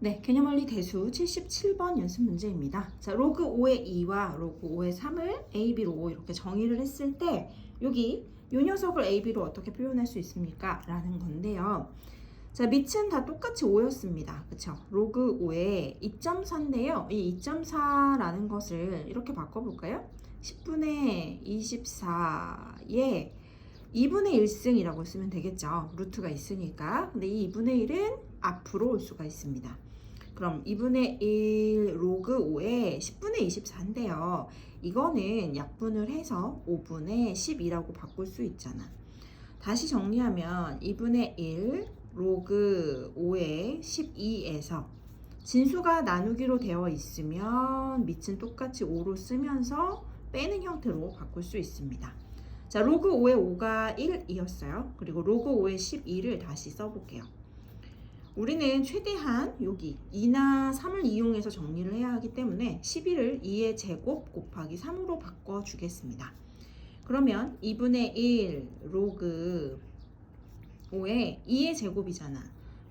네, 개념원리 대수 77번 연습 문제입니다. 자, 로그 5의 2와 로그 5의 3을 a, b로 이렇게 정의를 했을 때 여기 요 녀석을 a, b로 어떻게 표현할 수 있습니까? 라는 건데요. 자, 밑은 다 똑같이 5였습니다. 그쵸? 로그 5의 2.4인데요. 이 2.4라는 것을 이렇게 바꿔볼까요? 10분의 24에 2분의 1승이라고 쓰면 되겠죠. 루트가 있으니까. 근데 이 2분의 1은 앞으로 올 수가 있습니다. 그럼 2분의 1 로그 5에 10분의 24인데요. 이거는 약분을 해서 5분의 12라고 바꿀 수 있잖아. 다시 정리하면 2분의 1 로그 5의 12에서 진수가 나누기로 되어 있으면 밑은 똑같이 5로 쓰면서 빼는 형태로 바꿀 수 있습니다. 자, 로그 5의 5가 1이었어요. 그리고 로그 5의 12를 다시 써볼게요. 우리는 최대한 여기 2나 3을 이용해서 정리를 해야 하기 때문에 11을 2의 제곱 곱하기 3으로 바꿔주겠습니다. 그러면 2분의 1 로그 5의 2의 제곱이잖아.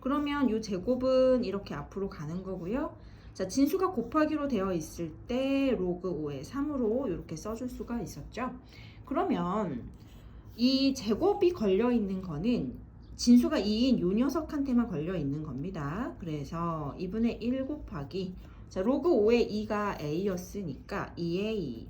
그러면 이 제곱은 이렇게 앞으로 가는 거고요. 자, 진수가 곱하기로 되어 있을 때 로그 5의 3으로 이렇게 써줄 수가 있었죠. 그러면 이 제곱이 걸려 있는 거는 진수가 2인 요 녀석한테만 걸려 있는 겁니다. 그래서 2분의 1 곱하기 자, 로그 5의 2가 a였으니까 2의 2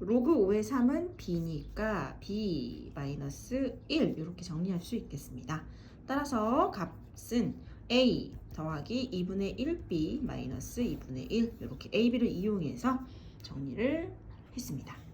로그 5의 3은 b니까 b 마이너스 1 이렇게 정리할 수 있겠습니다. 따라서 값은 a 더하기 2분의 1b 마이너스 2분의 1 이렇게 a, b를 이용해서 정리를 했습니다.